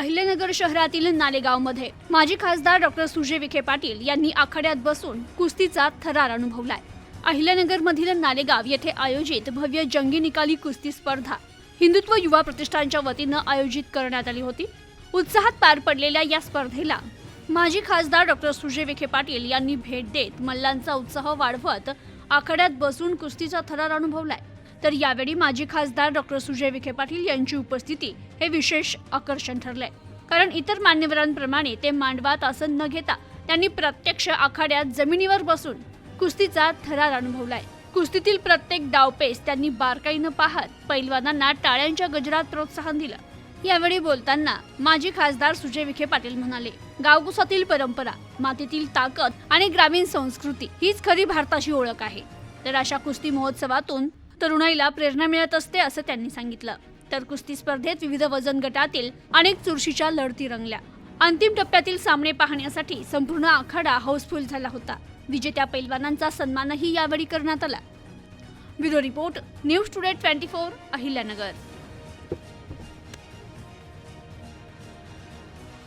अहिल्यानगर शहरातील नालेगावमध्ये. माजी खासदार डॉक्टर सुजय विखे पाटील यांनी आखाड्यात बसून कुस्तीचा थरार अनुभवलाय. अहिल्यानगरमधील नालेगाव येथे आयोजित भव्य जंगी निकाली कुस्ती स्पर्धा हिंदुत्व युवा प्रतिष्ठानच्या वतीनं आयोजित करण्यात आली होती. उत्साहात पार पडलेल्या या स्पर्धेला माजी खासदार डॉक्टर सुजय विखे पाटील यांनी भेट देत मल्लांचा उत्साह वाढवत आखाड्यात बसून कुस्तीचा थरार अनुभवलाय. तर यावेळी माजी खासदार डॉक्टर सुजय विखे पाटील यांची उपस्थिती हे विशेष आकर्षण ठरलंय. कारण इतर मान्यवरांप्रमाणे ते मांडवात आसन न घेता त्यांनी प्रत्यक्ष आखाड्यात जमिनीवर बसून कुस्तीचा थरार अनुभवलाय. कुस्तीतील प्रत्येक डावपेस त्यांनी बारकाईनं पाहत पैलवानांना टाळ्यांच्या गजरात प्रोत्साहन दिलं. यावेळी बोलताना माजी खासदार सुजय विखे पाटील म्हणाले गावकुसातील परंपरा मातीतील ताकद आणि ग्रामीण संस्कृती हीच खरी भारताची ओळख आहे. तर अशा कुस्ती महोत्सवातून तरुणाईला प्रेरणा मिळत असते असं त्यांनी सांगितलं. तर कुस्ती स्पर्धेत विविध वजन गटातील अनेक चुरशीच्या लढती रंगल्या. अंतिम टप्प्यातील सामने पाहण्यासाठी संपूर्ण आखाडा हाऊसफुल झाला होता. विजेत्या पैलवानांचा सन्मानही यावेळी करण्यात आला. Bureau report news today twenty four Ahilyanagar.